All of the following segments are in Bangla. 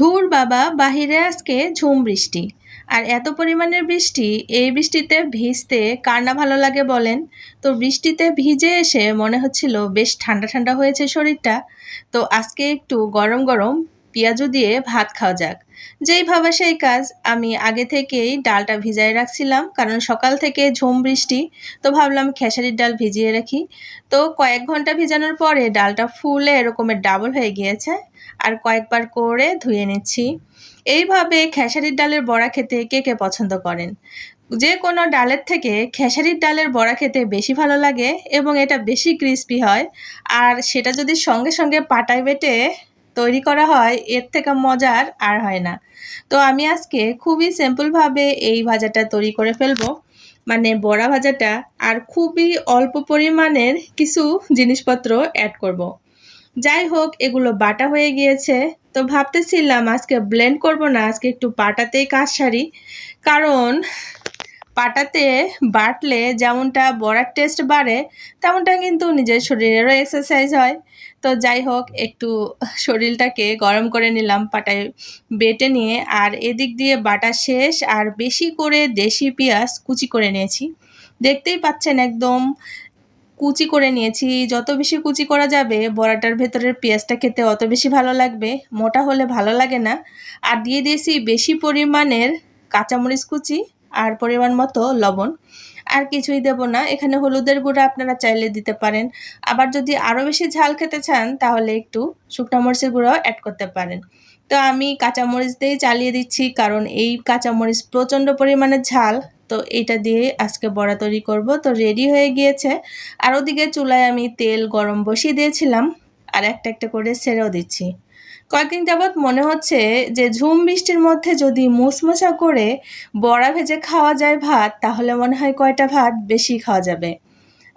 ধুর বাবা, বাহিরে আজকে ঝুম বৃষ্টি। আর এত পরিমাণের বৃষ্টি, এই বৃষ্টিতে ভিজতে কার না ভালো লাগে বলেন? তো বৃষ্টিতে ভিজে এসে মনে হচ্ছিল বেশ ঠান্ডা ঠান্ডা হয়েছে শরীরটা। তো আজকে একটু গরম গরম পেঁয়াজু দিয়ে ভাত খাওয়া যাক। যেই ভাবা সেই কাজ। আমি আগে থেকেই ডালটা ভিজায় রাখছিলাম, কারণ সকাল থেকে ঝুম বৃষ্টি, তো ভাবলাম খেসারির ডাল ভিজিয়ে রাখি। তো কয়েক ঘণ্টা ভিজানোর পরে ডালটা ফুলে এরকমের ডাবল হয়ে গিয়েছে, আর কয়েকবার করে ধুয়ে নিচ্ছি। এইভাবে খেসারির ডালের বড়া খেতে কে কে পছন্দ করেন? যে কোনো ডালের থেকে খেসারির ডালের বড়া খেতে বেশি ভালো লাগে এবং এটা বেশি ক্রিস্পি হয়, আর সেটা যদি সঙ্গে সঙ্গে পাটায় বেটে তৈরি করা হয়, এর থেকে মজার আর হয় না। তো আমি আজকে খুবই সিম্পলভাবে এই ভাজাটা তৈরি করে ফেলব। মানে বড়া ভাজাটা আর খুবই অল্প পরিমাণের কিছু জিনিসপত্র অ্যাড করব। যাই হোক, এগুলো বাটা হয়ে গিয়েছে। তো ভাবতেছিলাম আজকে ব্লেন্ড করব না, আজকে একটু বাটাতেই কাজ সারি। কারণ পাটাতে বাটলে যেমনটা বড়ার টেস্ট বাড়ে, তেমনটা কিন্তু নিজের শরীরেরও এক্সারসাইজ হয়। তো যাই হোক, একটু শরীরটাকে গরম করে নিলাম পাটায় বেটে নিয়ে, আর এদিক দিয়ে বাটা শেষ, আর বেশি করে দেশি পেঁয়াজ কুচি করে নিয়েছি। দেখতেই পাচ্ছেন একদম কুচি করে নিয়েছি। যত বেশি কুচি করা যাবে, বড়াটার ভেতরের পেঁয়াজটা খেতে অত বেশি ভালো লাগবে, মোটা হলে ভালো লাগে না। আর দিয়ে দিয়েছি বেশি পরিমাণের কাঁচামরিচ কুচি আর পরিমাণ মতো লবণ। আর কিছুই দেব না। এখানে হলুদের গুঁড়া আপনারা চাইলে দিতে পারেন। আবার যদি আরও বেশি ঝাল খেতে চান, তাহলে একটু শুকনো মরিচের গুঁড়াও অ্যাড করতে পারেন। তো আমি কাঁচামরিচ দিয়েই চালিয়ে দিচ্ছি, কারণ এই কাঁচামরিচ প্রচণ্ড পরিমাণে ঝাল। তো এটা দিয়ে আজকে বড়া তৈরি করব। তো রেডি হয়ে গিয়েছে। আর ওদিকে চুলায় আমি তেল গরম বসিয়ে দিয়েছিলাম। আর একটা একটা করে ছেড়েও দিচ্ছি। কয়েকদিন যাবৎ মনে হচ্ছে যে ঝুম বৃষ্টির মধ্যে যদি মুসমুসা করে বড়া ভেজে খাওয়া যায় ভাত, তাহলে মনে হয় কয়টা ভাত বেশি খাওয়া যাবে।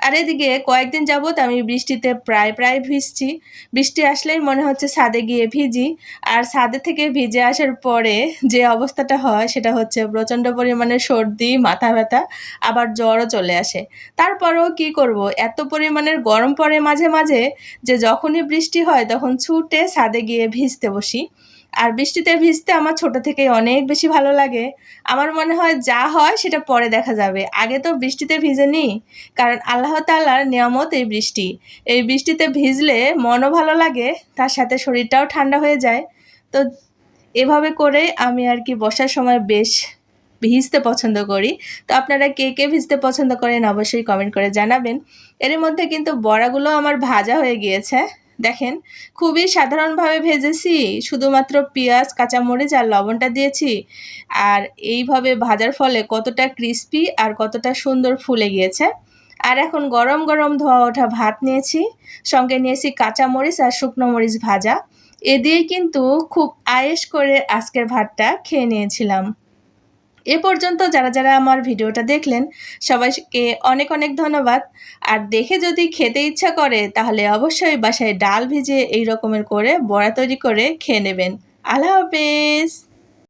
আর এদিকে কয়েকদিন যাবৎ আমি বৃষ্টিতে প্রায় প্রায় ভিজছি। বৃষ্টি আসলেই মনে হচ্ছে ছাদে গিয়ে ভিজি। আর ছাদে থেকে ভিজে আসার পরে যে অবস্থাটা হয় সেটা হচ্ছে প্রচণ্ড পরিমাণে সর্দি, মাথা ব্যথা, আবার জ্বরও চলে আসে। তারপরেও কি করব? এত পরিমাণের গরম পড়ে মাঝে মাঝে যে যখনই বৃষ্টি হয় তখন ছুটে ছাদে গিয়ে ভিজতে বসি। আর বৃষ্টিতে ভিজতে আমার ছোট থেকেই অনেক বেশি ভালো লাগে। আমার মনে হয় যা হয় সেটা পরে দেখা যাবে। আগে তো বৃষ্টিতে ভিজে নিই কারণ আল্লাহ তাল্লার নিয়ামত এই বৃষ্টি। এই বৃষ্টিতে ভিজলে মনও ভালো লাগে, তার সাথে শরীরটাও ঠান্ডা হয়ে যায়। তো এভাবে করে আমি আর কি বসার সময় বেশ ভিজতে পছন্দ করি। তো আপনারা কে কে ভিজতে পছন্দ করেন অবশ্যই কমেন্ট করে জানাবেন। এর মধ্যে কিন্তু বড়াগুলো আমার ভাজা হয়ে গিয়েছে। দেখেন, খুবই সাধারণভাবে ভেজেছি, শুধুমাত্র পেঁয়াজ, কাঁচামরিচ আর লবণটা দিয়েছি। আর এইভাবে ভাজার ফলে কতটা ক্রিস্পি আর কতটা সুন্দর ফুলে গিয়েছে। আর এখন গরম গরম ধোয়া ওঠা ভাত নিয়েছি, সঙ্গে নিয়েছি কাঁচামরিচ আর শুকনো মরিচ ভাজা। এ দিয়ে কিন্তু খুব আয়েস করে আজকের ভাতটা খেয়ে নিয়েছিলাম। এ পর্যন্ত যারা যারা আমার ভিডিওটা দেখলেন, সবাইকে অনেক অনেক ধন্যবাদ। আর দেখে যদি খেতে ইচ্ছা করে, তাহলে অবশ্যই বাসায় ডাল ভিজে এই রকমের করে বড়া তৈরি করে খেয়ে নেবেন। আল্লাহ হাফেজ!